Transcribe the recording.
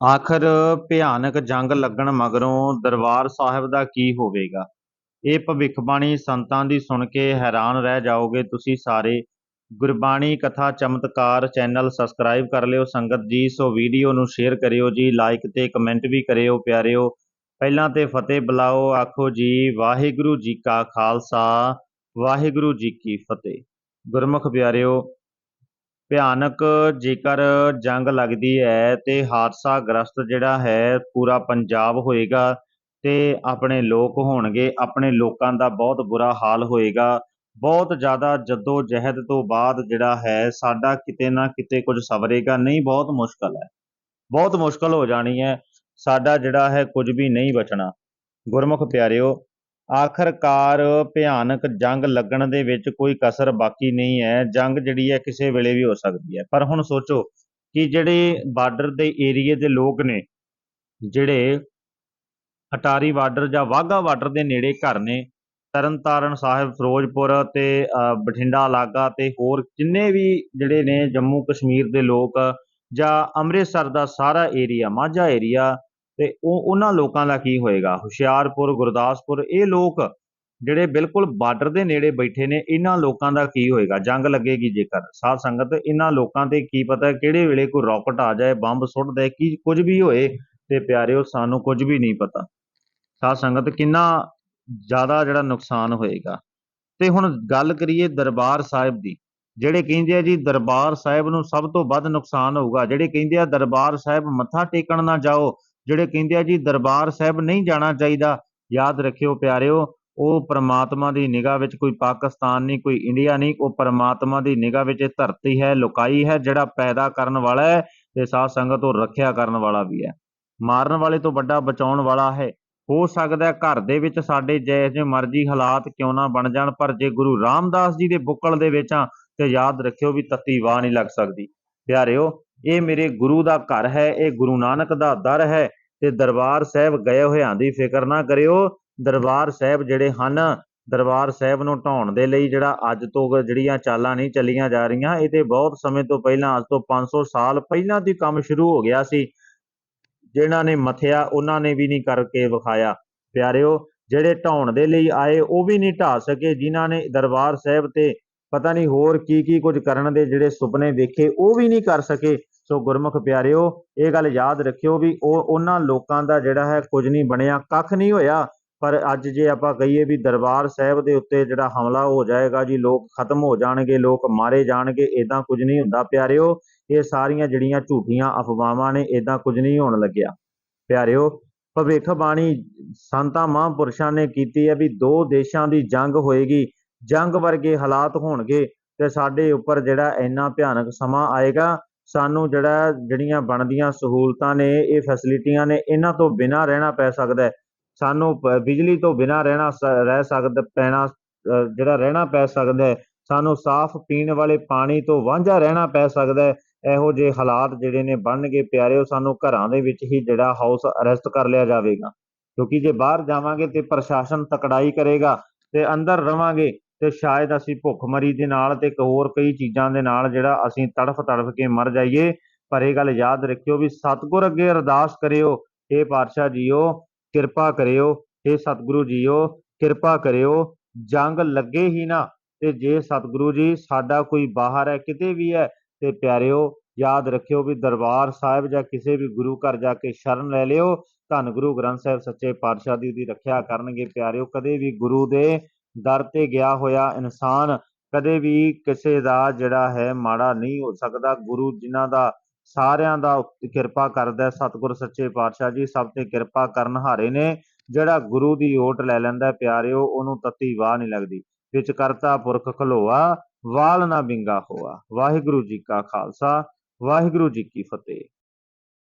ਆਖਰ ਭਿਆਨਕ ਜੰਗ ਲੱਗਣ ਮਗਰੋਂ ਦਰਬਾਰ ਸਾਹਿਬ ਦਾ ਕੀ ਹੋਵੇਗਾ? ਇਹ ਭਵਿੱਖਬਾਣੀ ਸੰਤਾਂ ਦੀ ਸੁਣ ਕੇ ਹੈਰਾਨ ਰਹਿ ਜਾਓਗੇ ਤੁਸੀਂ ਸਾਰੇ। ਗੁਰਬਾਣੀ ਕਥਾ ਚਮਤਕਾਰ ਚੈਨਲ ਸਬਸਕ੍ਰਾਈਬ ਕਰ ਲਿਓ, ਸੰਗਤ ਜੀ, ਸੋ ਵੀਡੀਓ ਨੂੰ ਸ਼ੇਅਰ ਕਰਿਓ ਜੀ ਲਾਈਕ ਤੇ ਕਮੈਂਟ ਵੀ ਕਰਿਓ ਪਿਆਰਿਓ। ਪਹਿਲਾਂ ਤੇ ਫਤਿਹ ਬੁਲਾਓ, ਆਖੋ ਜੀ, ਵਾਹਿਗੁਰੂ ਜੀ ਕਾ ਖਾਲਸਾ, ਵਾਹਿਗੁਰੂ ਜੀ ਕੀ ਫਤਿਹ। ਗੁਰਮੁਖ ਪਿਆਰਿਓ ਭਿਆਨਕ ਜੇਕਰ ਜੰਗ ਲੱਗਦੀ ਹੈ ਤੇ ਹਾਦਸਾ ਗ੍ਰਸਤ ਜਿਹੜਾ ਹੈ, ਪੂਰਾ ਪੰਜਾਬ ਹੋਏਗਾ ਅਤੇ ਆਪਣੇ ਲੋਕ ਹੋਣਗੇ, ਆਪਣੇ ਲੋਕਾਂ ਦਾ ਬਹੁਤ ਬੁਰਾ ਹਾਲ ਹੋਏਗਾ। ਬਹੁਤ ਜ਼ਿਆਦਾ ਜੱਦੋ ਜਹਿਦ ਤੋਂ ਬਾਅਦ ਜਿਹੜਾ ਹੈ, ਸਾਡਾ ਕਿਤੇ ਨਾ ਕਿਤੇ ਕੁਝ ਸਵਰੇਗਾ। ਨਹੀਂ, ਬਹੁਤ ਮੁਸ਼ਕਲ ਹੈ। ਬਹੁਤ ਮੁਸ਼ਕਲ ਹੋ ਜਾਣੀ ਹੈ। ਸਾਡਾ ਜਿਹੜਾ ਹੈ, ਕੁਝ ਵੀ ਨਹੀਂ ਬਚਣਾ। ਗੁਰਮੁਖ ਪਿਆਰਿਓ ਆਖਰਕਾਰ ਭਿਆਨਕ ਜੰਗ ਲੱਗਣ ਦੇ ਵਿੱਚ ਕੋਈ ਕਸਰ ਬਾਕੀ ਨਹੀਂ ਹੈ। ਜੰਗ ਜਿਹੜੀ ਹੈ ਕਿਸੇ ਵੇਲੇ ਵੀ ਹੋ ਸਕਦੀ ਹੈ। ਪਰ ਹੁਣ ਸੋਚੋ ਕਿ ਜਿਹੜੇ ਬਾਰਡਰ ਦੇ ਏਰੀਏ ਦੇ ਲੋਕ ਨੇ, ਜਿਹੜੇ ਅਟਾਰੀ ਬਾਰਡਰ ਜਾਂ ਵਾਹਗਾ ਬਾਰਡਰ ਦੇ ਨੇੜੇ ਘਰ ਨੇ, ਤਰਨਤਾਰਨ ਸਾਹਿਬ, ਫਿਰੋਜ਼ਪੁਰ ਤੇ ਬਠਿੰਡਾ ਇਲਾਕਾ ਤੇ ਹੋਰ ਜਿੰਨੇ ਵੀ ਜਿਹੜੇ ਨੇ ਜੰਮੂ ਕਸ਼ਮੀਰ ਦੇ ਲੋਕ ਜਾਂ ਅੰਮ੍ਰਿਤਸਰ ਦਾ ਸਾਰਾ ਏਰੀਆ, ਮਾਝਾ ਏਰੀਆ ਤੇ ਉਹ ਉਹਨਾਂ ਲੋਕਾਂ ਦਾ ਕੀ ਹੋਏਗਾ? ਹੁਸ਼ਿਆਰਪੁਰ, ਗੁਰਦਾਸਪੁਰ, ਇਹ ਲੋਕ ਜਿਹੜੇ ਬਿਲਕੁਲ ਬਾਰਡਰ ਦੇ ਨੇੜੇ ਬੈਠੇ ਨੇ, ਇਹਨਾਂ ਲੋਕਾਂ ਦਾ ਕੀ ਹੋਏਗਾ? ਜੰਗ ਲੱਗੇਗੀ ਜੇਕਰ। ਸਾਧ ਸੰਗਤ, ਇਹਨਾਂ ਲੋਕਾਂ ਤੇ ਕੀ ਪਤਾ ਕਿਹੜੇ ਵੇਲੇ ਕੋਈ ਰਾਕਟ ਆ ਜਾਏ, ਬੰਬ ਸੁੱਟ ਦੇ ਕੀ ਕੁਝ ਵੀ ਹੋਏ, ਤੇ ਪਿਆਰਿਓ, ਸਾਨੂੰ ਕੁਝ ਵੀ ਨਹੀਂ ਪਤਾ। ਸਾਧ ਸੰਗਤ, ਕਿੰਨਾ ਜ਼ਿਆਦਾ ਜਿਹੜਾ ਨੁਕਸਾਨ ਹੋਏਗਾ। ਤੇ ਹੁਣ ਗੱਲ ਕਰੀਏ ਦਰਬਾਰ ਸਾਹਿਬ ਦੀ, ਜਿਹੜੇ ਕਹਿੰਦੇ ਆ ਜੀ, ਦਰਬਾਰ ਸਾਹਿਬ ਨੂੰ ਸਭ ਤੋਂ ਵੱਧ ਨੁਕਸਾਨ ਹੋਊਗਾ, ਜਿਹੜੇ ਕਹਿੰਦੇ ਆ ਦਰਬਾਰ ਸਾਹਿਬ ਮੱਥਾ ਟੇਕਣ ਨਾ ਜਾਓ ਜਿਹੜੇ ਕਹਿੰਦੇ ਆ ਜੀ ਦਰਬਾਰ ਸਾਹਿਬ ਨਹੀਂ ਜਾਣਾ ਚਾਹੀਦਾ, ਯਾਦ ਰੱਖਿਓ ਪਿਆਰਿਓ, ਉਹ ਪਰਮਾਤਮਾ ਦੀ ਨਿਗਾਹ ਵਿੱਚ ਕੋਈ ਪਾਕਿਸਤਾਨ ਨਹੀਂ, ਕੋਈ ਇੰਡੀਆ ਨਹੀਂ, ਉਹ ਪਰਮਾਤਮਾ ਦੀ ਨਿਗਾਹ ਵਿੱਚ ਇਹ ਧਰਤੀ ਹੈ, ਲੁਕਾਈ ਹੈ, ਜਿਹੜਾ ਪੈਦਾ ਕਰਨ ਵਾਲਾ ਹੈ ਤੇ ਸਾਧ ਸੰਗਤ ਉਹ ਰੱਖਿਆ ਕਰਨ ਵਾਲਾ ਵੀ ਹੈ। ਮਾਰਨ ਵਾਲੇ ਤੋਂ ਵੱਡਾ ਬਚਾਉਣ ਵਾਲਾ ਹੈ। ਹੋ ਸਕਦਾ ਘਰ ਦੇ ਵਿੱਚ ਸਾਡੇ ਜਿਹੇ ਜਿਹੇ ਮਰਜ਼ੀ ਹਾਲਾਤ ਕਿਉਂ ਨਾ ਬਣ ਜਾਣ, ਪਰ ਜੇ ਗੁਰੂ ਰਾਮਦਾਸ ਜੀ ਦੇ ਬੁੱਕਲ ਦੇ ਵਿੱਚ ਆ, ਤੇ ਯਾਦ ਰੱਖਿਓ ਵੀ ਤੱਤੀ ਵਾਹ ਨਹੀਂ ਲੱਗ ਸਕਦੀ। ਪਿਆਰਿਓ, ਇਹ ਮੇਰੇ ਗੁਰੂ ਦਾ ਘਰ ਹੈ, ਇਹ ਗੁਰੂ ਨਾਨਕ ਦਾ ਦਰ ਹੈ ਤੇ ਦਰਬਾਰ ਸਾਹਿਬ ਗਏ ਹੋਇਆਂ ਦੀ ਫਿਕਰ ਨਾ ਕਰਿਓ। ਦਰਬਾਰ ਸਾਹਿਬ ਜਿਹੜੇ ਹਨ, ਦਰਬਾਰ ਸਾਹਿਬ ਨੂੰ ਢਾਉਣ ਦੇ ਲਈ ਜਿਹੜਾ ਅੱਜ ਤੋਂ ਜਿਹੜੀਆਂ ਚਾਲਾਂ ਨਹੀਂ ਚੱਲੀਆਂ ਜਾ ਰਹੀਆਂ, ਇਹ ਤੇ ਬਹੁਤ ਸਮੇਂ ਤੋਂ ਪਹਿਲਾਂ, ਅੱਜ ਤੋਂ 500 ਸਾਲ ਪਹਿਲਾਂ ਦੀ ਕੰਮ ਸ਼ੁਰੂ ਹੋ ਗਿਆ ਸੀ। ਜਿਨ੍ਹਾਂ ਨੇ ਮਥਿਆ, ਉਹਨਾਂ ਨੇ ਵੀ ਨਹੀਂ ਕਰਕੇ ਵਿਖਾਇਆ। ਪਿਆਰਿਓ, ਜਿਹੜੇ ਢਾਉਣ ਦੇ ਲਈ ਆਏ, ਉਹ ਵੀ ਨਹੀਂ ਢਾ ਸਕੇ, ਜਿਨ੍ਹਾਂ ਨੇ ਦਰਬਾਰ ਸਾਹਿਬ ਤੇ ਪਤਾ ਨਹੀਂ ਹੋਰ ਕੀ ਕੀ ਕੁਝ ਕਰਨ ਦੇ ਜਿਹੜੇ ਸੁਪਨੇ ਦੇਖੇ, ਉਹ ਵੀ ਨਹੀਂ ਕਰ ਸਕੇ। ਸੋ ਗੁਰਮੁਖ ਪਿਆਰਿਓ, ਇਹ ਗੱਲ ਯਾਦ ਰੱਖਿਓ ਵੀ ਉਹ ਉਹਨਾਂ ਲੋਕਾਂ ਦਾ ਜਿਹੜਾ ਹੈ ਕੁਝ ਨਹੀਂ ਬਣਿਆ, ਕੱਖ ਨਹੀਂ ਹੋਇਆ। ਪਰ ਅੱਜ ਜੇ ਆਪਾਂ ਕਹੀਏ ਵੀ ਦਰਬਾਰ ਸਾਹਿਬ ਦੇ ਉੱਤੇ ਜਿਹੜਾ ਹਮਲਾ ਹੋ ਜਾਏਗਾ ਜੀ, ਲੋਕ ਖਤਮ ਹੋ ਜਾਣਗੇ, ਲੋਕ ਮਾਰੇ ਜਾਣਗੇ ਇਦਾਂ ਕੁਝ ਨਹੀਂ ਹੁੰਦਾ ਪਿਆਰਿਓ। ਇਹ ਸਾਰੀਆਂ ਜਿਹੜੀਆਂ ਝੂਠੀਆਂ ਅਫਵਾਹਾਂ ਨੇ ਇਦਾਂ ਕੁਝ ਨਹੀਂ ਹੋਣ ਲੱਗਿਆ। ਪਿਆਰਿਓ ਭਵਿੱਖ ਬਾਣੀ ਸੰਤਾਂ, ਮਹਾਂਪੁਰਸ਼ਾਂ ਨੇ ਕੀਤੀ ਹੈ ਵੀ ਦੋ ਦੇਸ਼ਾਂ ਦੀ ਜੰਗ ਹੋਏਗੀ। ਜੰਗ ਵਰਗੇ ਹਾਲਾਤ ਹੋਣਗੇ ਤੇ ਸਾਡੇ ਉੱਪਰ ਜਿਹੜਾ ਇੰਨਾ ਭਿਆਨਕ ਸਮਾਂ ਆਏਗਾ ਸਾਨੂੰ ਜਿਹੜਾ ਜਿਹੜੀਆਂ ਬਣਦੀਆਂ ਸਹੂਲਤਾਂ ਨੇ, ਇਹ ਫੈਸਿਲਿਟੀਆਂ ਨੇ, ਇਹਨਾਂ ਤੋਂ ਬਿਨਾਂ ਰਹਿਣਾ ਪੈ ਸਕਦਾ ਸਾਨੂੰ ਬਿਜਲੀ ਤੋਂ ਬਿਨਾਂ ਰਹਿਣਾ ਸ- ਰਹਿ ਸਕਦਾ, ਪੈਣਾ ਜਿਹੜਾ ਰਹਿਣਾ ਪੈ ਸਕਦਾ ਸਾਨੂੰ ਸਾਫ਼ ਪੀਣ ਵਾਲੇ ਪਾਣੀ ਤੋਂ ਵਾਂਝਾ ਰਹਿਣਾ ਪੈ ਸਕਦਾ ਇਹੋ ਜਿਹੇ ਹਾਲਾਤ ਜਿਹੜੇ ਨੇ, ਬਣਨਗੇ ਪਿਆਰਿਓ, ਸਾਨੂੰ ਘਰਾਂ ਦੇ ਵਿੱਚ ਹੀ ਜਿਹੜਾ ਹਾਊਸ ਅਰੈਸਟ ਕਰ ਲਿਆ ਜਾਵੇਗਾ। ਕਿਉਂਕਿ ਜੇ ਬਾਹਰ ਜਾਵਾਂਗੇ ਤੇ ਪ੍ਰਸ਼ਾਸਨ ਤਕੜਾਈ ਕਰੇਗਾ ਤੇ ਅੰਦਰ ਰਵਾਂਗੇ। ਤੇ ਸ਼ਾਇਦ ਅਸੀਂ ਭੁੱਖਮਰੀ ਦੇ ਨਾਲ ਤੇ ਹੋਰ ਕਈ ਚੀਜ਼ਾਂ ਦੇ ਨਾਲ ਜਿਹੜਾ ਅਸੀਂ ਤੜਫ ਤੜਫ ਕੇ ਮਰ ਜਾਈਏ, ਪਰ ਇਹ ਗੱਲ ਯਾਦ ਰੱਖਿਓ ਵੀ ਸਤਿਗੁਰ ਅੱਗੇ ਅਰਦਾਸ ਕਰਿਓ ਇਹ ਪਾਤਸ਼ਾਹ ਜੀਓ, ਕਿਰਪਾ ਕਰਿਓ ਇਹ ਸਤਿਗੁਰੂ ਜੀਓ, ਕਿਰਪਾ ਕਰਿਓ, ਜੰਗ ਲੱਗੇ ਹੀ ਨਾ, ਤੇ ਜੇ ਸਤਿਗੁਰੂ ਜੀ ਸਾਡਾ ਕੋਈ ਬਾਹਰ ਹੈ, ਕਿਤੇ ਵੀ ਹੈ, ਤੇ ਪਿਆਰਿਓ, ਯਾਦ ਰੱਖਿਓ ਵੀ ਦਰਬਾਰ ਸਾਹਿਬ ਜਾਂ ਕਿਸੇ ਵੀ ਗੁਰੂ ਘਰ ਜਾ ਕੇ ਸ਼ਰਨ ਲੈ ਲਿਓ, ਧੰਨ ਗੁਰੂ ਗ੍ਰੰਥ ਸਾਹਿਬ ਸੱਚੇ ਪਾਤਸ਼ਾਹ ਦੀ ਉਹਦੀ ਰੱਖਿਆ ਕਰਨਗੇ ਪਿਆਰਿਓ, ਕਦੇ ਵੀ ਗੁਰੂ ਦੇ ਦਰ ਤੇ ਗਿਆ ਹੋਇਆ ਇਨਸਾਨ ਕਦੇ ਵੀ ਕਿਸੇ ਦਾ ਜਿਹੜਾ ਹੈ ਮਾੜਾ ਨਹੀਂ ਹੋ ਸਕਦਾ। ਗੁਰੂ ਜਿਨ੍ਹਾਂ ਦਾ ਸਾਰਿਆਂ ਦਾ ਕਿਰਪਾ ਕਰਦਾ ਸਤਿਗੁਰ ਸੱਚੇ ਪਾਤਸ਼ਾਹ ਜੀ ਸਭ ਤੇ ਕਿਰਪਾ ਕਰਨ ਹਾਰੇ ਨੇ। ਜਿਹੜਾ ਗੁਰੂ ਦੀ ਓਟ ਲੈ ਲੈਂਦਾ ਹੈ, ਪਿਆਰਿਓ ਉਹਨੂੰ ਤੱਤੀ ਵਾਹ ਨਹੀਂ ਲੱਗਦੀ। ਵਿੱਚ ਕਰਤਾ ਪੁਰਖ ਖਲੋਆ ਵਾਲ ਨਾ ਬਿੰਗਾ ਹੋਆ। ਵਾਹਿਗੁਰੂ ਜੀ ਕਾ ਖਾਲਸਾ ਵਾਹਿਗੁਰੂ ਜੀ ਕੀ ਫਤਿਹ।